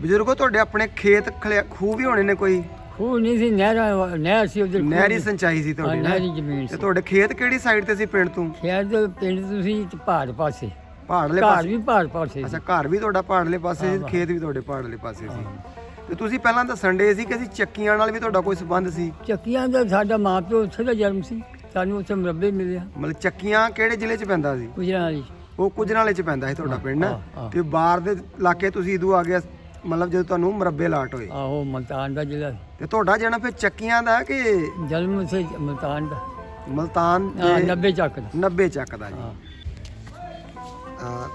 ਬਜ਼ੁਰਗੋ ਤੁਹਾਡੇ ਆਪਣੇ ਖੇਤ ਖਲਿਆ- ਖੂਹ ਵੀ ਹੋਣੇ ਨੇ ਕੋਈ? ਖੂਹ ਨਹੀਂ ਸੀ ਨਹਿਰ ਨਹਿਰ ਸੀ ਉਧਰ ਨਹਿਰੀ ਸਿੰਚਾਈ ਸੀ ਤੁਹਾਡੀ ਨਾ? ਨਹਿਰੀ ਜ਼ਮੀਨ ਤੇ ਸੀ। ਤੁਹਾਡੇ ਖੇਤ ਕਿਹੜੀ ਸਾਈਡ ਤੇ ਸੀ ਪਿੰਡ ਤੋਂ? ਖੈਰ ਦੇ ਪਿੰਡ ਤੁਸੀਂ ਪਹਾੜ ਪਾਸੇ। ਪਹਾੜਲੇ ਘਰ ਪਾਸੇ? ਵੀ ਪਹਾੜ ਪਾਸੇ ਸੀ। ਅੱਛਾ ਘਰ ਵੀ ਤੁਹਾਡਾ ਪਹਾੜਲੇ ਪਾਸੇ ਸੀ। ਖੇਤ ਵੀ ਤੁਹਾਡੇ ਪਹਾੜਲੇ ਪਾਸੇ ਸੀ। ਤੇ ਤੁਸੀਂ ਪਹਿਲਾਂ ਤਾਂ ਸੰਡੇ ਸੀ ਕਿ ਅਸੀਂ ਚੱਕੀਆਂ ਨਾਲ ਵੀ ਤੁਹਾਡਾ ਕੋਈ ਸੰਬੰਧ ਸੀ? ਚੱਕੀਆਂ ਦਾ ਸਾਡਾ ਮਾਂ ਪਿਓ ਉੱਥੇ ਦਾ ਜਨਮ ਸੀ ਸਾਨੂੰ ਉੱਥੇ ਮੁਰੱਬੇ ਮਿਲਿਆ। ਮਤਲਬ ਚੱਕੀਆਂ ਕਿਹੜੇ ਜ਼ਿਲ੍ਹੇ 'ਚ ਪੈਂਦਾ ਸੀ? ਗੁਜਰਾਂ ਵਾਲੀ ਉਹ ਕੁਜਨਾਲੇ 'ਚ ਪੈਂਦਾ ਸੀ ਤੁਹਾਡਾ ਪਿੰਡ। ਨਾ ਹਾਂ, ਹਾਂ। ਤੇ ਬਾਹਰ ਦੇ ਇਲਾਕੇ ਤੁਸੀਂ ਇਦੋਂ ਆ ਗਿਆ ਮਤਲਬ ਜਦੋਂ ਤੁਹਾਨੂੰ ਮਰੱਬੇ ਲਾਟ ਹੋਏ। ਆਹੋ ਮਲਤਾਨ ਦਾ ਜ਼ਿਲ੍ਹਾ ਤੇ ਤੁਹਾਡਾ ਜਨਮ ਫਿਰ ਚੱਕੀਆਂ ਦਾ ਕਿ ਜਨਮ ਉੱਥੇ ਮਲਤਾਨ ਦਾ। ਮਲਤਾਨ ਹਾਂ, ਦੇ 90 ਚੱਕ ਦਾ। 90 ਚੱਕ ਦਾ ਜੀ। ਹਾਂ। ਅਹ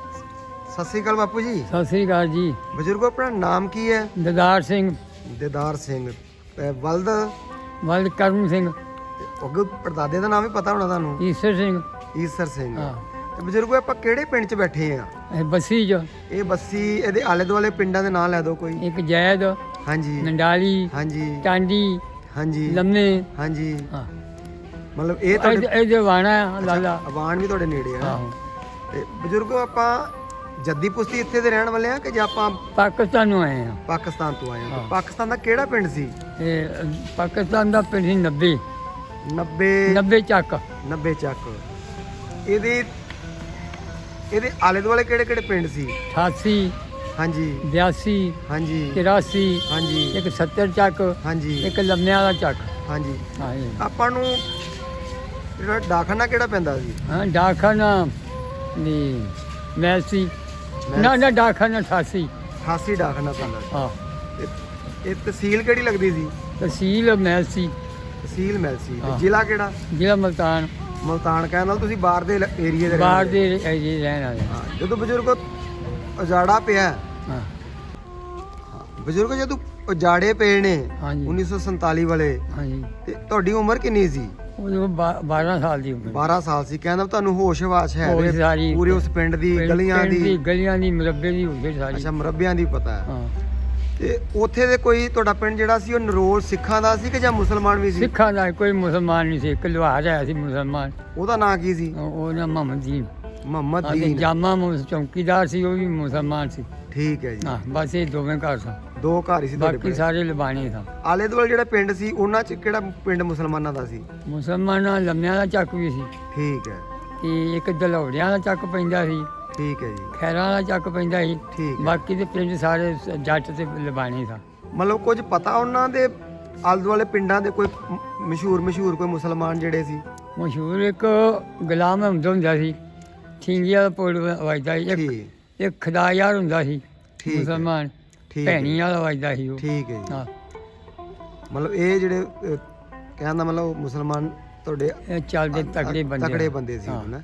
ਸਤਿ ਸ੍ਰੀ ਅਕਾਲ ਬਾਪੂ ਜੀ। ਸਤਿ ਸ੍ਰੀ ਅਕਾਲ ਜੀ। ਬਜ਼ੁਰਗੋ ਆਪਣਾ ਨਾਮ ਕੀ ਹੈ? ਦਦਾਰ ਸਿੰਘ। ਦਿਦਾਰ ਸਿੰਘ। ਅਹ ਵਲਦ? ਵਲਦ ਕਰਮ ਸਿੰਘ। ਅੱਗੇ ਪਰਦਾਦੇ ਦਾ ਨਾਮ ਵੀ ਪਤਾ ਹੋਣਾ ਤੁਹਾਨੂੰ? ਈਸਰ ਸਿੰਘ। ਈਸਰ ਸਿੰਘ। ਹਾਂ। ਤੇ ਬਜ਼ੁਰਗੋ ਆਪਾਂ ਕਿਹੜੇ ਪਿੰਡ 'ਚ ਬੈਠੇ ਆ ਇਹ ਬੱਸੀ ਜੋ। ਇਹ ਬੱਸੀ ਇਹਦੇ ਆਲੇ ਦੁਆਲੇ ਪਿੰਡਾਂ ਦੇ ਨਾਂ ਲੈ ਦਿਓ ਕੋਈ। ਇੱਕ ਜੈਦ ਹਾਂਜੀ। ਨੰਡਾਲੀ ਹਾਂਜੀ। ਟਾਂਡੀ ਹਾਂਜੀ। ਲੰਮੇ। ਹਾਂਜੀ। ਹਾਂ। ਮਤਲਬ ਇਹ ਤੁਹਾਡੇ ਇਹ ਇਹ ਵਾਣਾ ਲਾਲਾ। ਅਵਾਨ ਵੀ ਤੁਹਾਡੇ ਨੇੜੇ ਆ। ਤੇ ਬਜ਼ੁਰਗੋ ਆਪਾਂ ਜੱਦੀ ਪੁਸਤੀ ਇੱਥੇ ਦੇ ਰਹਿਣ ਵਾਲੇ ਆ ਕਿ ਜਾਂ ਆਪਾਂ ਪਾਕਿਸਤਾਨ ਨੂੰ ਆਏ ਆ। ਪਾਕਿਸਤਾਨ ਤੋਂ ਆਏ ਆ। ਪਾਕਿਸਤਾਨ ਦਾ ਕਿਹੜਾ ਪਿੰਡ ਸੀ? ਇਹ ਪਾਕਿਸਤਾਨ ਦਾ ਪਿੰਡ ਸੀ 90 90 90 ਚੱਕ। 90 ਚੱਕ। ਇਹਦੇ ਇਹਦੇ ਆਲੇ ਦੁਆਲੇ ਕਿਹੜੇ ਕਿਹੜੇ ਪਿੰਡ ਸੀ? 88 ਹਾਂਜੀ। 82 ਹਾਂਜੀ। 83 ਹਾਂਜੀ। ਇੱਕ 70 ਚੱਕ ਹਾਂਜੀ। ਇੱਕ ਲੰਮਿਆਂ ਵਾਲਾ ਚੱਕ। ਹਾਂਜੀ। ਆਪਾਂ ਨੂੰ ਜਿਹੜਾ ਡਾਕਖਾਨਾ ਕਿਹੜਾ ਪੈਂਦਾ ਸੀ? ਹਾਂ ਡਾਕਖਾਨਾ ਨਹੀਂ ਮੈਸੀ। ਨਾ ਨਾ ਡਾਕਖਾਨਾ 88 88 ਡਾਕਖਾਨਾ ਪੈਂਦਾ ਸੀ। ਹਾਂ। ਇਹ ਤਹਿਸੀਲ ਕਿਹੜੀ ਲੱਗਦੀ ਸੀ? ਤਹਿਸੀਲ ਮੈਸੀ। ਤਹਿਸੀਲ ਹਾਂ। ਜ਼ਿਲ੍ਹਾ ਕਿਹੜਾ? ਜ਼ਿਲ੍ਹਾ ਮਲਤਾਨ। ਮਲਤਾਨ ਕਹਿਣ ਨਾਲ ਤੁਸੀਂ ਬਾਹਰ ਦੇ ਏਰੀਏ ਦੇ ਰਹਿਣ ਬਾਹਰ ਵਾਲੇ। ਦੇ ਇਹ ਰਹਿਣ ਵਾਲੇ। ਹਾਂ, ਜਦੋਂ ਬਜ਼ੁਰਗੋ ਉਜਾੜਾ ਪਿਆ ਹਾਂ ਬਜ਼ੁਰਗੋ ਜਦੋਂ ਉਜਾੜੇ ਪਏ ਨੇ ਹਾਂਜੀ। 1947 ਵਾਲੇ ਹਾਂਜੀ। ਤੇ ਤੁਹਾਡੀ ਉਮਰ ਕਿੰਨੀ ਸੀ? ਉਹ 12 ਸਾਲ ਦੀ ਉਮਰ। 12 ਸਾਲ ਸੀ ਕਹਿੰਦਾ ਤੁਹਾਨੂੰ ਹੋਸ਼ ਵਾਸ਼ ਹੈ ਹੋਸ਼ ਨੇ ਸਾਰੀ। ਪੂਰੇ ਉਸ ਪਿੰਡ ਦੀ ਪਿੰਡ- ਗਲੀਆਂ ਪਿੰਡ ਦੀ ਗਲੀਆਂ ਦੀ ਮੁਰੱਬੇ ਦੀ ਹੁੰਦੀ ਸਾਰੀ। ਅੱਛਾ ਮਰੱਬਿਆਂ ਦੀ ਪਤਾ ਹੈ। ਹਾਂ। ਤੇ ਉੱਥੇ ਦੇ ਕੋਈ ਤੁਹਾਡਾ ਪਿੰਡ ਜਿਹੜਾ ਸੀ ਉਹ ਨਰੋਲ ਸਿੱਖਾਂ ਦਾ ਸੀ ਕਿ ਜਾਂ ਮੁਸਲਮਾਨ ਵੀ ਸੀ? ਸਿੱਖਾਂ ਦਾ ਕੋਈ ਮੁਸਲਮਾਨ ਨਹੀਂ ਸੀ ਇੱਕ ਲੁਹਾਰ ਆਇਆ ਸੀ ਮੁਸਲਮਾਨ। ਉਹਦਾ ਨਾਂ ਕੀ ਸੀ? ਉਹ- ਉਹਦਾ ਮੁਹੰਮਦ ਜੀ। ਮੁਹੰਮਦ ਅਤੇ ਦੀਨ। ਜਾਮਾ ਮੁਸ- ਚੌਕੀਦਾਰ ਸੀ ਉਹ ਵੀ ਮੁਸਲਮਾਨ ਸੀ। ਠੀਕ ਹੈ ਜੀ। ਹਾਂ ਬਸ ਇਹ ਦੋਵੇਂ ਘਰ ਸਨ। ਦੋ ਘਰ ਹੀ ਸੀ ਤੁਹਾਡੇ ਬਾਕੀ ਪਿੰਡ ਸਾਰੇ ਲਬਾਣੇ ਸਨ। ਆਲੇ ਦੁਆਲੇ ਜਿਹੜਾ ਪਿੰਡ ਸੀ ਉਹਨਾਂ 'ਚ ਕਿਹੜਾ ਪਿੰਡ ਮੁਸਲਮਾਨਾਂ ਦਾ ਸੀ? ਮੁਸਲਮਾਨਾਂ ਲੰਮਿਆਂ ਦਾ ਚੱਕ ਵੀ ਸੀ। ਠੀਕ ਹੈ। ਤੇ ਇੱਕ ਦਲੌੜਿਆਂ ਦਾ ਚੱਕ ਪੈਂਦਾ ਸੀ। ਠੀਕ ਹੈ ਜੀ। ਖੈਰਾਂ ਦਾ ਚੱਕ ਪੈਂਦਾ ਸੀ। ਠੀਕ ਹੈ। ਬਾਕੀ ਦੇ ਪਿੰਡ ਸਾਰੇ ਸ- ਜੱਟ ਤੇ ਲਬਾਣੇ ਸਨ ਮਤਲਬ ਕੁਝ ਪਤਾ ਉਹਨਾਂ ਦੇ ਆਲੇ ਦੁਆਲੇ ਪਿੰਡਾਂ ਦੇ ਕੋਈ ਮਸ਼ਹੂਰ ਮਸ਼ਹੂਰ ਕੋਈ ਮੁਸਲਮਾਨ ਜਿਹੜੇ ਸੀ? ਮਸ਼ਹੂਰ ਇੱਕ ਗੁਲਾਮ ਹਮਦ ਹੁੰਦਾ ਸੀ। ਠਿੰਗੀਆਂ ਦਾ ਪੁਲ ਵਜਦਾ ਸੀ। ਇੱਕ ਠੀਕ। ਇੱਕ ਖਦਾਯਾਰ ਹੁੰਦਾ ਸੀ। ਠੀਕ ਹੈ। ਮੁਸਲਮਾਨ। ਠੀਕ ਹੈ। ਭੈਣੀ ਵਾਲਾ ਵਜਦਾ ਸੀ ਉਹ। ਠੀਕ ਹੈ ਜੀ। ਹਾਂ। ਮਤਲਬ ਇਹ ਜਿਹੜੇ ਅਹ, ਕਹਿਣ ਦਾ ਮਤਲਬ ਮੁਸਲਮਾਨ ਤੁਹਾਡੇ ਇਹ ਚੱਲਦੇ ਤਕੜੇ ਬੰਦੇ ਤਕੜੇ ਆ। ਬੰਦੇ ਸੀ ਹਾਂ। ਹਨਾ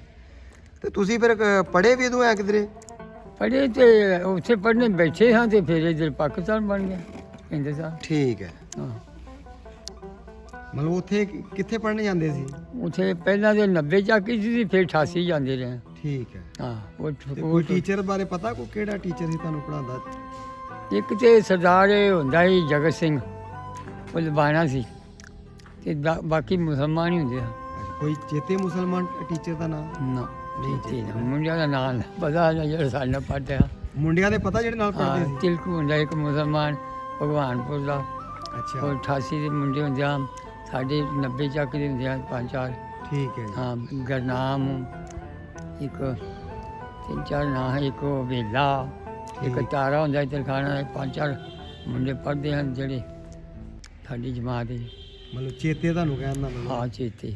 ਤੇ ਤੁਸੀਂ ਫਿਰ ਪੜੇ ਵੀ ਉਦੋਂ ਐ ਕਿਧਰੇ? ਪੜ੍ਹੇ ਤੇ ਉੱਥੇ ਪੜ੍ਹਨੇ ਬੈਠੇ ਹਾਂ ਤੇ ਫਿਰ ਇਧਰ ਪਾਕਿਸਤਾਨ ਬਣ ਗਿਆ ਕਹਿੰਦੇ ਸਾਹਿਬ ਠੀਕ ਹੈ। ਹਾਂ। ਮਤਲਬ ਉੱਥੇ ਕਿ- ਕਿੱਥੇ ਪੜਨ ਜਾਂਦੇ ਸੀ? ਉੱਥੇ ਪਹਿਲਾਂ ਦੇ 90 ਚੱਕੀ ਸੀ ਫਿਰ 88 ਜਾਂਦੇ ਰਹੇ ਠੀਕ ਹੈ। ਹਾਂ ਉਹ ਕੋਈ ਟੀਚਰ ਬਾਰੇ ਪਤਾ? ਕੋਈ ਕਿਹੜਾ ਟੀਚਰ ਸੀ ਤੁਹਾਨੂੰ ਪੜਾਉਂਦਾ ਇੱਕ ਤੇ ਸਰਦਾਰ ਹੁੰਦਾ ਸੀ ਜਗਤ ਸਿੰਘ ਉਹ ਲਬਾਣਾ ਸੀ। ਤੇ ਬਾਕੀ ਮੁਸਲਮਾਨ ਹੀ ਹੁੰਦੇ ਆ। ਕੋਈ ਚੇਤੇ ਮੁਸਲਮਾਨ ਟੀਚਰ ਦਾ ਨਾਮ? ਨਾ ਠੀਕ ਹੈ ਮੁੰਡਿਆਂ ਦਾ ਨਾਮ ਪਤਾ ਨਹੀਂ ਜਿਹੜਾ ਸਾਡੇ ਨਾਲ ਪੜ੍ਹਦਾ ਮੁੰਡਿਆਂ ਦੇ ਪਤਾ ਜਿਹੜੇ ਨਾਲ ਪੜਦੇ ਸੀ? ਤਿਲਕੂ ਹੁੰਦਾ ਇੱਕ ਮੁਸਲਮਾਨ ਭਗਵਾਨਪੁਰ ਦਾ। ਅੱਛਾ। ਉਹ 88 ਦੇ ਮੁੰਡੇ ਹੁੰਦੇ ਆ ਸਾਡੇ 90 ਚੱਕ ਦੇ ਹੁੰਦੇ ਆ ਪੰਜ ਚਾਰ। ਠੀਕ ਹੈ ਜੀ। ਹਾਂ ਗਰਨਾਮ ਇੱਕ ਤਿੰਨ ਚਾਰ ਨਾਂ ਹੈ, ਇੱਕ ਵੇਲਾ ਇੱਕ। ਤਾਰਾ ਹੁੰਦਾ ਹੈ ਤਰਖਾਣਾ ਪੰਜ ਚਾਰ ਮੁੰਡੇ ਪੜ੍ਹਦੇ ਹਨ ਜਿਹੜੇ ਸਾਡੀ ਜਮਾਤ ਦੇ। ਮਤਲਬ ਚੇਤੇ ਤੁਹਾਨੂੰ ਕਹਿਣ ਦਾ ਮਤਲਬ? ਹਾਂ ਚੇਤੇ।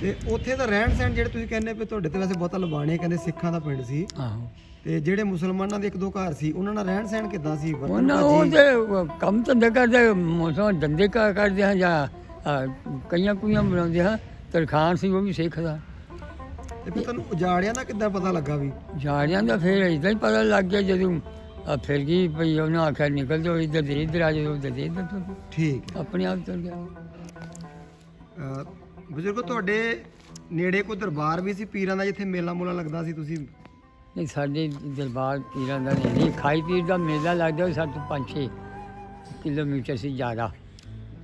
ਤੇ ਉੱਥੇ ਦਾ ਰਹਿਣ ਸਹਿਣ ਜਿਹੜੇ ਤੁਸੀਂ ਕਹਿੰਦੇ ਪਏ ਤੁਹਾਡੇ ਤੇ ਵੈਸੇ ਬਹੁਤਾ ਲਬਾਣੇ ਕਹਿੰਦੇ ਸਿੱਖਾਂ ਦਾ ਪਿੰਡ ਸੀ। ਆਹੋ। ਤੇ ਜਿਹੜੇ ਮੁਸਲਮਾਨਾਂ ਦੇ ਇੱਕ ਦੋ ਘਰ ਸੀ ਉਹਨਾਂ ਨਾਲ ਰਹਿਣ ਸਹਿਣ ਕਿਦਾਂ ਸੀ? ਉਹਨਾਂ ਉਹ? ਤੇ ਕੰਮ ਧੰਦੇ ਕਰਦੇ ਮੋਸੋਂ ਧੰਦੇ ਕਰ ਕਰਦੇ ਹਾਂ ਜਾਂ ਕਈਆਂ ਕੁਈਆਂ ਬਣਾਉਂਦੇ ਹਾਂ ਤਰਖਾਨ ਸੀ ਉਹ ਵੀ ਸਿੱਖ ਦਾ। ਤੇ ਫਿਰ ਤੁਹਾਨੂੰ ਉਜਾੜਿਆਂ ਦਾ ਕਿੱਦਾਂ ਪਤਾ ਲੱਗਾ ਵੀ? ਜਾੜਿਆਂ ਦਾ ਫਿਰ ਇਦਾਂ ਹੀ ਪਤਾ ਲੱਗ ਗਿਆ ਜਦੋਂ ਆ ਫਿਰ ਗਈ ਭਈ ਉਹਨਾਂ ਆਖਿਆ ਨਿਕਲ ਜਾਓ ਇੱਧਰ ਦੇ ਇੱਧਰ ਆ ਜਾਓ ਉੱਧਰ ਦੇ ਇੱਧਰ ਜਾਓ। ਠੀਕ ਆਪਣੇ ਆਪ ਤੁਰ ਗਿਆ। ਅਹ ਬਜ਼ੁਰਗੋ ਤੁਹਾਡੇ ਨੇੜੇ ਕੋਈ ਦਰਬਾਰ ਵੀ ਸੀ ਪੀਰਾਂ ਦਾ ਜਿੱਥੇ ਮੇਲਾ ਮੂਲਾ ਲੱਗਦਾ ਸੀ ਤੁਸੀਂ? ਨਹੀਂ ਸਾਡੇ ਦਰਬਾਰ ਪੀਰਾਂ ਦਾ ਨਹੀਂ। ਨਹੀਂ ਖਾਈ ਪੀਰ ਦਾ ਮੇਲਾ ਲੱਗਦਾ ਉਹ ਸਾਡੇ ਤੋਂ ਪੰਜ ਛੇ ਕਿਲੋਮੀਟਰ ਸੀ ਜ਼ਿਆਦਾ।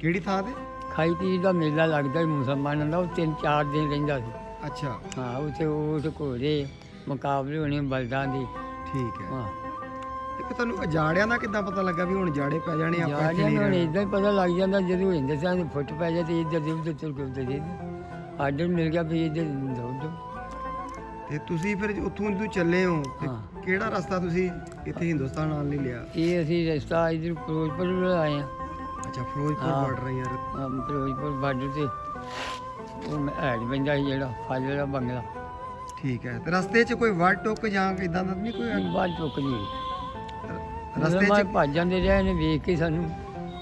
ਕਿਹੜੀ ਥਾਂ ਤੇ? ਖਾਈ ਪੀਰ ਦਾ ਮੇਲਾ ਲੱਗਦਾ ਸੀ ਮੁਸਲਮਾਨਾਂ ਦਾ ਉਹ ਤਿੰਨ ਚਾਰ ਦਿਨ ਰਹਿੰਦਾ ਸੀ। ਅੱਛਾ। ਹਾਂ ਉੱਥੇ ਊਠ ਘੋੜੇ ਮੁਕਾਬਲੇ ਹੋਣੇ ਬਲਦਾਂ ਦੇ। ਠੀਕ ਹੈ। ਹਾਂ। ਤੇ ਫਿਰ ਤੁਹਾਨੂੰ ਅਜਾੜਿਆਂ ਦਾ ਕਿੱਦਾਂ ਪਤਾ ਲੱਗਾ ਵੀ ਹੁਣ ਜਾੜੇ ਪੈ ਜਾਣੇ ਆਪਾਂ ਇੱਥੇ ਨਹੀਂ ਨੂੰ ਹੁਣ ਰਹਿਣਾ? ਇਦਾਂ ਹੀ ਪਤਾ ਲੱਗ ਜਾਂਦਾ ਜਦੋਂ ਹਿੰਦੇ ਸਾਂ ਫੁੱਟ ਪੈ ਜਾ ਤੇ ਇੱਧਰ ਦੇ ਉੱਧਰ ਤੁਰ ਕੇ ਉੱਧਰ ਦੇ ਆਰਡਰ ਮਿਲ ਗਿਆ ਵੀ ਇੱਧਰ ਦੌੜ ਜਾਓ ਤੇ ਤੁਸੀਂ ਫਿਰ ਉੱਥੋਂ ਜਦੋਂ ਚੱਲੇ ਹੋ ਤੇ ਹਾਂ। ਕਿਹੜਾ ਰਸਤਾ ਤੁਸੀਂ ਇੱਥੇ ਹਿੰਦੁਸਤਾਨ ਨਾਲ ਨਹੀਂ ਲਿਆ? ਇਹ ਅਸੀਂ ਰਸਤਾ ਇੱਧਰ ਫਿਰੋਜ਼ਪੁਰ ਵੱਲ ਆਏ ਆ ਅੱਛਾ ਫਿਰੋਜ਼ਪੁਰ ਹਾਂ। ਬਾਰਡਰ ਯਾਰ। ਫਿਰੋਜ਼ਪੁਰ ਬਾਰਡਰ ਤੇ। ਉਹ ਮੈਂ ਐਡ ਬੰਦਾ ਸੀ ਜਿਹੜਾ ਫਾਜ਼ਲ ਦਾ ਬੰਗਲਾ। ਠੀਕ ਹੈ ਤੇ ਰਸਤੇ 'ਚ ਕੋਈ ਵੜ ਟੁੱਕ ਜਾਂ ਇਦਾਂ ਦਾ ਨਹੀਂ ਕੋਈ? ਬਾਅਦ ਚੁੱਕ ਨਹੀਂ ਰਸਤੇ ਰਸਤੇ 'ਚ ਭੱਜ ਜਾਂਦੇ ਰਹੇ ਨੇ ਵੇਖ ਕੇ ਸਾਨੂੰ।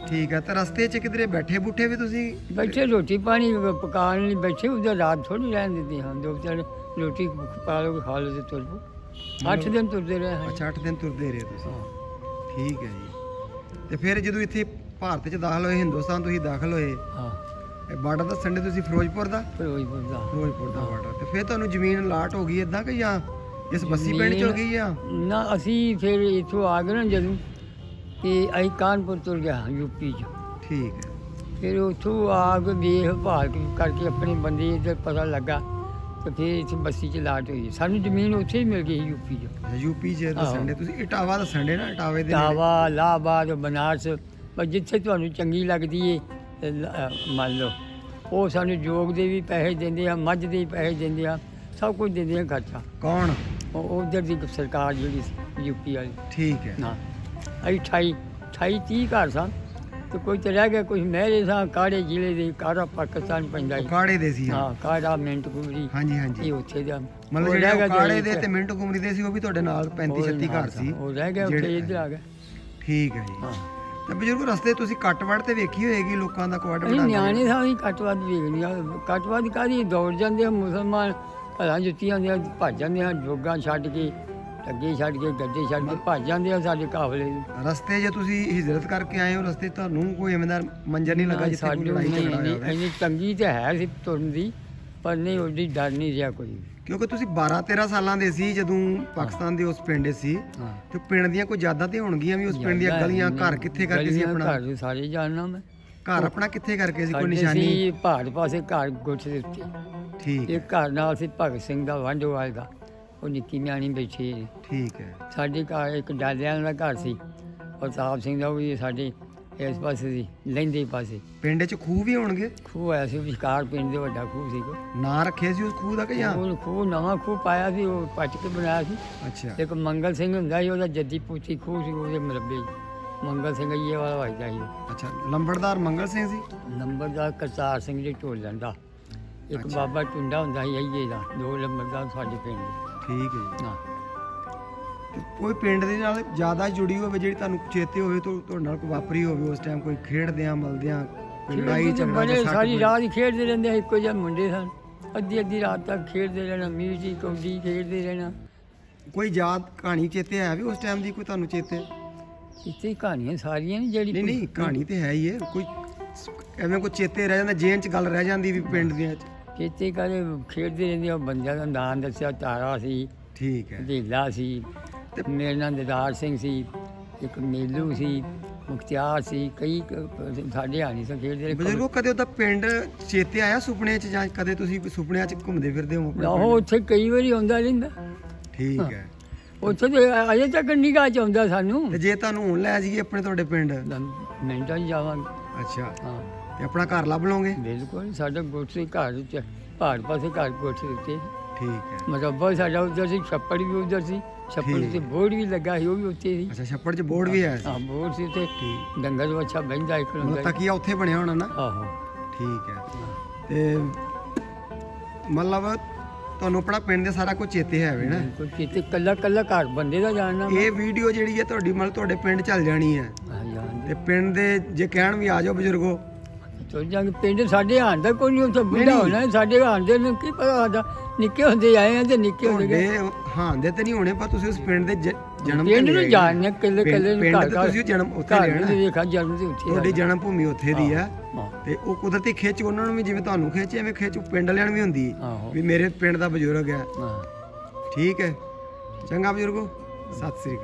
ਠੀਕ ਹੈ ਤੇ ਰਸਤੇ 'ਚ ਕਿਧਰੇ ਬੈਠੇ ਬੁੱਠੇ ਵੀ ਤੁਸੀਂ? ਬੈਠੇ ਰੋਟੀ ਪਾਣੀ ਪਕਾਉਣ ਲਈ ਬੈਠੇ ਉਧਰ ਰਾਤ ਥੋੜੀ ਰਹਿਣ ਦਿੰਦੇ ਹਾਂ। ਦੋ ਚਾਰ ਰੋਟੀ ਪਕਾ ਲਓ ਖਾ ਲਓ ਤੇ ਤੁਰ ਪਓ। ਅੱਠ ਦਿਨ ਤੁਰਦੇ ਰਹੇ ਹਾਂ। ਅੱਛਾ 8 ਦਿਨ ਤੁਰਦੇ ਰਹੇ ਤੁਸੀਂ। ਠੀਕ ਹੈ ਜੀ। ਤੇ ਫਿਰ ਜਦੋਂ ਇੱਥੇ ਭਾਰਤ 'ਚ ਦਾਖਲ ਹੋਏ ਹਿੰਦੁਸਤਾਨ ਤੁਸੀਂ ਦਾਖਲ ਹੋਏ ਹਾਂ। ਇਹ ਬਾਰਡਰ ਦਾ ਸੰਡੇ ਤੁਸੀਂ ਫਿਰੋਜ਼ਪੁਰ ਦਾ? ਫਿਰੋਜ਼ਪੁਰ ਦਾ। ਫਿਰੋਜ਼ਪੁਰ ਦਾ ਬਾਰਡਰ। ਤੇ ਫਿਰ ਤੁਹਾਨੂੰ ਜ਼ਮੀਨ ਲਾਟ ਹੋ ਗਈ ਇਦਾਂ ਕਿ ਜਾਂ ਇਸ ਬੱਸੀ ਪਿੰਡ 'ਚ ਹੋ ਗਈ ਜਾਂ ਨਾ ਅਸੀਂ ਫਿਰ ਇੱਥੋਂ ਆ ਗਏ ਨਾ ਜਦੋਂ ਕਿ ਅਸੀਂ ਕਾਨਪੁਰ ਤੁਰ ਗਿਆ ਯੂਪੀ ਚ। ਠੀਕ ਹੈ। ਫਿਰ ਉੱਥੋਂ ਆ ਕੇ ਵੇਖ ਭਾਲ ਕਰਕੇ ਆਪਣੇ ਬੰਦੇ ਇੱਧਰ ਪਤਾ ਲੱਗਾ ਤੇ ਫਿਰ ਇੱਥੇ ਬੱਸੀ ਚ ਲਾਟ ਹੋਈ। ਸਾਨੂੰ ਜ਼ਮੀਨ ਉੱਥੇ ਹੀ ਮਿਲ ਗਈ ਯੂਪੀ ਚ। ਯੂਪੀ 'ਚ ਦੇ ਤੁਸੀਂ ਇਟਾਵਾ ਦੱਸਣ ਦੇ ਨਾ ਇਟਾਵੇ ਦੇ ਨੇੜੇ। ਟਾਵਾ ਇਲਾਹਾਬਾਦ ਬਨਾਰਸ ਪਰ ਜਿੱਥੇ ਤੁਹਾਨੂੰ ਚੰਗੀ ਲੱਗਦੀ ਏ ਤੇ ਮੰਨ ਲਓ ਉਹ ਸਾਨੂੰ ਜੋਗ ਦੇ ਵੀ ਪੈਸੇ ਦਿੰਦੇ ਆ ਮੱਝ ਦੇ ਵੀ ਪੈਸੇ ਦਿੰਦੇ ਆ ਸਭ ਕੁਝ ਦਿੰਦੇ ਆ ਖਰਚਾ। ਕੌਣ? ਉਧਰ ਦੀ ਸਰਕਾਰ ਜਿਹੜੀ ਸੀ ਯੂਪੀ ਵਾਲੀ। ਠੀਕ ਹੈ। ਨਾ ਅਸੀਂ 28 28 30 ਘਰ ਸਨ ਤੇ ਕੋਈ ਤੇ ਰਹਿ ਗਿਆ ਕੁਝ ਮਹਿਰੇ ਸਾਂ ਕਾੜੇ ਜ਼ਿਲ੍ਹੇ ਦੇ ਕਾੜਾ ਪਾਕਿਸਤਾਨ ਪੈਂਦਾ ਸੀ ਕਾੜੇ ਦੇ ਸੀ ਹਾਂ ਕਾੜਾ ਮਿੰਟ ਕੁਮਰੀ। ਹਾਂਜੀ ਹਾਂਜੀ। ਇਹ ਉੱਥੇ ਦਾ। ਮਤਲਬ ਜਿਹੜੇ ਕਾੜੇ ਦੇ ਤੇ ਮਿੰਟੂ ਕੁਮਰੀ ਦੇ ਸੀ ਉਹ ਵੀ ਤੁਹਾਡੇ ਨਾਲ 35 36 ਘਰ ਸੀ। ਉਹ ਰਹਿ ਗਿਆ ਉੱਥੇ ਇੱਧਰ ਆ ਗਿਆ। ਠੀਕ ਹੈ ਜੀ। ਹਾਂ। ਤੇ ਬਜ਼ੁਰਗ ਰਸਤੇ ਤੁਸੀਂ ਕੱਟ ਵੜ ਤੇ ਵੇਖੀ ਹੋਏਗੀ ਲੋਕਾਂ ਦਾ ਕੁਆਟ ਅਸੀਂ ਨਿਆਣੇ ਸਾਂ ਅਸੀਂ ਕੱਟਵਾਦ ਵੇਖਣੀ ਆ ਕੱਟਵਾਦ ਕਾਦੀ ਦੌੜ ਜਾਂਦੇ ਮੁਸਲਮਾਨ ਭਲਾ ਜੁੱਤੀਆਂ ਦੀਆਂ ਭੱਜ ਜਾਂਦੇ ਆ ਜੋਗਾਂ ਛੱਡ ਕੇ ਅੱਗੇ ਛੱਡ ਕੇ ਗੱਡੇ ਛੱਡ ਕੇ ਭੱਜ ਜਾਂਦੇ ਆ ਸਾਡੇ ਕਾਫਲੇ। ਨੂੰ ਰਸਤੇ ਜੇ ਤੁਸੀਂ ਹਿਜਰਤ ਕਰਕੇ ਆਏ ਹੋ ਰਸਤੇ ਤੁਹਾਨੂੰ ਕੋਈ ਐਵੇਂ ਦਾ ਮੰਜ਼ਰ ਨਹੀਂ ਲੱਗਾ ਜਿੱਥੇ ਕੋਈ ਲੜਾਈ ਝਗੜਾ ਹੋਇਆ ਇੰਨੀ ਤੰਗੀ ਤੇ ਹੈ ਸੀ ਤੁਰਨ ਦੀ ਪਰ ਨਹੀਂ ਉਹਦੀ ਡਰ ਨਹੀਂ ਰਿਹਾ ਕੋਈ। ਕਿਉਂਕਿ ਤੁਸੀਂ 12 13 ਸਾਲਾਂ ਦੇ ਸੀ ਜਦੋਂ ਪਾਕਿਸਤਾਨ ਦੇ ਉਸ ਪਿੰਡ ਸੀ ਤੇ ਪਿੰਡ ਦੀਆਂ ਕੋਈ ਯਾਦਾਂ ਤੇ ਹੋਣਗੀਆਂ ਵੀ ਉਸ ਪਿੰਡ ਦੀਆਂ ਗਲੀਆਂ ਘਰ ਕਿੱਥੇ ਕਰਕੇ ਸੀ ਆਪਣਾ? ਘਰ ਸਾਰੇ ਜਾਣਨਾ ਮੈਂ। ਘਰ ਆਪਣਾ ਕਿੱਥੇ ਕਰਕੇ ਸੀ ਕੋਈ ਸਾਡੇ ਨਿਸ਼ਾਨੀ? ਸੀ ਪਹਾੜ ਪਾਸੇ ਘਰ ਗੁੱਠ ਦੇ ਉੱਤੇ। ਠੀਕ ਹੈ। ਇੱਕ ਘਰ ਨਾਲ ਸੀ ਭਗਤ ਸਿੰਘ ਦਾ ਵਾਂਢੋਵਾਲ ਦਾ। ਉਹ ਨਿੱਕੀ ਨਿਆਣੀ ਬੈਠੀ ਹੈ ਠੀਕ ਹੈ। ਸਾਡੇ ਘਰ ਇੱਕ ਡਾਲਿਆਂ ਦਾ ਘਰ ਸੀ। ਪ੍ਰਤਾਪ ਸਿੰਘ ਦਾ ਉਹ ਵੀ ਸਾਡੇ ਇਸ ਪਾਸੇ ਸੀ ਲਹਿੰਦੇ ਪਾਸੇ। ਪਿੰਡ 'ਚ ਖੂਹ ਵੀ ਹੋਣਗੇ? ਖੂਹ ਆਇਆ ਸੀ ਵਿਚਕਾਰ ਪਿੰਡ ਦੇ ਵੱਡਾ ਖੂਹ ਸੀ ਕੋ ਨਾਂ ਰੱਖੇ ਸੀ ਉਸ ਖੂਹ ਦਾ ਕਿ ਜਾਂ? ਉਹ ਖੂਹ ਨਵਾਂ ਖੂਹ ਪਾਇਆ ਸੀ ਉਹ ਪੱਟ ਕੇ ਬਣਾਇਆ ਸੀ। ਅੱਛਾ। ਇੱਕ ਮੰਗਲ ਸਿੰਘ ਹੁੰਦਾ ਸੀ ਉਹਦਾ ਜੱਦੀ ਪੂਤੀ ਖੂਹ ਸੀ ਉਹਦੇ ਮਰਬੇ। ਮੰਗਲ ਸਿੰਘ ਇਹ ਵਾਲਾ ਵਜਦਾ ਸੀ। ਅੱਛਾ ਲੰਬੜਦਾਰ ਮੰਗਲ ਸਿੰਘ ਸੀ? ਨੰਬਰਦਾਰ ਕਰਤਾਰ ਸਿੰਘ ਜੀ ਢੋਲਣ ਦਾ। ਇੱਕ। ਬਾਬਾ ਟੁੰਡਾ ਹੁੰਦਾ ਸੀ ਅਈਏ ਦਾ ਦੋ ਨੰਬਰਦਾਰ ਸਾਡੇ ਪਿੰਡ ਦੇ। ਠੀਕ ਹੈ ਜੀ। ਹਾਂ। ਤੇ ਕੋਈ ਪਿੰਡ ਦੇ ਨਾਲ ਜ਼ਿਆਦਾ ਜੁੜੀ ਹੋਵੇ ਜਿਹੜੀ ਤੁਹਾਨੂੰ ਚੇਤੇ ਹੋਵੇ ਤੋਂ ਤੁਹਾਡੇ ਨਾਲ ਕੋਈ ਵਾਪਰੀ ਹੋਵੇ ਉਸ ਟਾਈਮ ਕੋਈ ਖੇਡਦਿਆਂ ਮਲਦਿਆਂ ਕੋਈ ਲੜਾਈ ਝਗੜਾ ਬੜੇ ਜਾਂ ਸਾਰੀ ਰਾਤ ਹੀ ਖੇਡਦੇ ਰਹਿੰਦੇ ਸੀ, ਇੱਕੋ ਜਿਹੇ ਮੁੰਡੇ ਸਨ। ਅੱਧੀ ਅੱਧੀ ਰਾਤ ਤੱਕ ਖੇਡਦੇ ਰਹਿਣਾ ਮਿਊਜ਼ਿਕ ਕੌਡੀ ਖੇਡਦੇ ਰਹਿਣਾ। ਕੋਈ ਯਾਦ ਕਹਾਣੀ ਚੇਤੇ ਹੈ ਵੀ ਉਸ ਟਾਈਮ ਦੀ ਕੋਈ ਤੁਹਾਨੂੰ ਚੇਤੇ? ਇੱਥੇ ਕਹਾਣੀਆਂ ਸਾਰੀਆਂ ਨੇ ਜਿਹੜੀ ਨਹੀਂ ਨਹੀਂ ਕਹਾਣੀ ਤੇ ਹੈ ਹੀ ਹੈ। ਕੋਈ ਐਵੇਂ ਕੋਈ ਚੇਤੇ ਰਹਿ ਜਾਂਦਾ ਜੇਨ ਚ ਗੱਲ ਰਹਿ ਜਾਂਦੀ ਵੀ ਪਿੰਡ ਦੀਆਂ ਚ। ਚੇਤੇ ਕਰੇ ਖੇਡਦੇ ਰਹਿੰਦੇ ਉਹ ਬੰਦਿਆਂ ਦਾ ਨਾਮ ਦੱਸਿਆ ਤਾਰਾ ਸੀ ਠੀਕ ਹੈ। ਢੀਲਾ ਸੀ ਤੇ- ਮੇਰੇ ਨਾਲ ਦਿਦਾਰ ਸਿੰਘ ਸੀ ਇੱਕ ਮੇਲੂ ਸੀ ਮੁਖਤਿਆਰ ਸੀ ਕਈ ਕ- ਸਾਡੇ ਹਾਣੀ ਸਨ ਖੇਡਦੇ ਰਹੇ। ਬਜ਼ੁਰਗੋ ਕਦੇ ਉਹਦਾ ਪਿੰਡ ਚੇਤੇ ਆਇਆ ਸੁਪਨੇ ਚ ਜਾਂ ਕਦੇ ਤੁਸੀਂ ਸੁਪਨਿਆਂ ਚ ਘੁੰਮਦੇ ਫਿਰਦੇ ਹੋ ਆਪਣੇ ਉਹ ਉੱਥੇ ਕਈ ਵਾਰੀ ਆਉਂਦਾ ਰਹਿੰਦਾ। ਪਿੰਡ? ਠੀਕ ਹੈ। ਉੱਥੇ ਤੇ ਅਜੇ ਤੱਕ ਨਿਗਾਹ ਚ ਆਉਂਦਾ ਸਾਨੂੰ। ਤੇ ਜੇ ਤੁਹਾਨੂੰ ਹੁਣ ਲੈ ਜਾਈਏ ਆਪਣੇ ਤੁਹਾਡੇ ਪਿੰਡ? ਮਿੰਟਾਂ 'ਚ ਜਾਵਾਂਗੇ। ਅੱਛਾ। ਹਾਂ। ਤੇ ਆਪਣਾ ਘਰ ਲੱਭ ਲਓਗੇ? ਬਿਲਕੁਲ ਸਾਡਾ ਗੋਠੇ ਘਰ ਚ ਪਹਾੜ ਪਾਸੇ ਘਰ ਗੋਠੇ ਉੱਤੇ। ਠੀਕ ਹੈ। ਮਰੱਬਾ ਸਾਡਾ ਉੱਧਰ ਸੀ ਛੱਪੜ ਵੀ ਉੱਧਰ ਸੀ ਛੱਪੜ ਠੀਕ। ਤੇ ਬੋਰਡ ਵੀ ਲੱਗਾ ਸੀ ਉਹ ਵੀ ਉੱਤੇ ਸੀ। ਅੱਛਾ ਛੱਪੜ ਚ ਬੋਰਡ ਵੀ ਹੈ ਹਾਂ ਬੋਰਡ ਸੀ ਤੇ ਠੀਕ। ਡੰਗਰ ਵੱਛਾ ਬਹਿੰਦਾ ਇੱਕ ਮਤਲਬ ਹੁੰਦਾ ਤਕੀਆ ਉੱਥੇ ਬਣਿਆ ਹੋਣਾ ਨਾ? ਆਹੋ। ਠੀਕ ਹੈ। ਤੇ ਮਤਲਬ ਤੁਹਾਨੂੰ ਆਪਣਾ ਪਿੰਡ ਦੇ ਸਾਰਾ ਕੁਝ ਚੇਤੇ ਹੈ ਵੇ ਨਾ। ਕਿਤੇ ਕੱਲਾ ਕੱਲਾ ਘਰ ਬੰਦੇ ਦਾ ਜਾਣਨਾ ਮੈਂ। ਇਹ ਵੀਡੀਓ ਜਿਹੜੀ ਹੈ ਤੁਹਾਡੀ ਮਤਲਬ ਤੁਹਾਡੇ ਪਿੰਡ ਚੱਲ ਜਾਣੀ ਹੈ। ਤੇ ਪਿੰਡ ਦੇ ਜੇ ਕਹਿਣ ਵੀ ਆ ਜਾਓ ਬਜ਼ੁਰਗੋ ਤੋ ਜਾਂਗੇ ਪਿੰਡ ਸਾਡੇ ਹਾਣ ਦਾ ਕੋਈ ਨਹੀਂ ਉੱਥੇ ਬੁੱਢਾ। ਹੋਣਾ ਸਾਡੇ ਹਾਣ ਦੇ ਨੂੰ ਕੀ ਪਤਾ ਸਾਡਾ ਨਿੱਕੇ ਹੁੰਦੇ ਆਏ ਆ ਤੇ ਨਿੱਕੇ ਹੁੰਦੇ ਗਏ। ਹਾਂ ਦੇ ਤੇ ਨਹੀਂ ਹੋਣੇ ਪਰ ਤੁਸੀਂ ਉਸ ਪਿੰਡ ਦੇ ਜ- ਜਨਮ ਪਿੰਡ ਨੂੰ ਜਾਣਨੇ ਕੱਲੇ ਕੱਲੇ ਨੂੰ ਘਰ ਘਰ ਤੁਸੀਂ ਜਨਮ ਉੱਥੇ ਨੂੰ ਨਾ। ਦੇਖਾ ਜਨਮ ਤੇ ਉੱਥੇ ਤੁਹਾਡੀ। ਜਨਮ ਭੂਮੀ ਉੱਥੇ ਦੀ ਆ। ਤੇ ਉਹ ਕੁਦਰਤੀ ਖਿੱਚ ਉਹਨਾਂ ਨੂੰ ਵੀ ਜਿਵੇਂ ਤੁਹਾਨੂੰ ਖਿੱਚ ਐਵੇਂ ਖਿੱਚ ਪਿੰਡ ਵਾਲਿਆਂ ਨੂੰ ਵੀ ਹੁੰਦੀ। ਵੀ ਮੇਰੇ ਪਿੰਡ ਦਾ ਬਜ਼ੁਰਗ ਹਾਂ। ਠੀਕ ਹੈ। ਚੰਗਾ ਬਜ਼ੁਰਗੋ ਸਤਿ ਸ੍ਰੀ ਅਕਾਲ।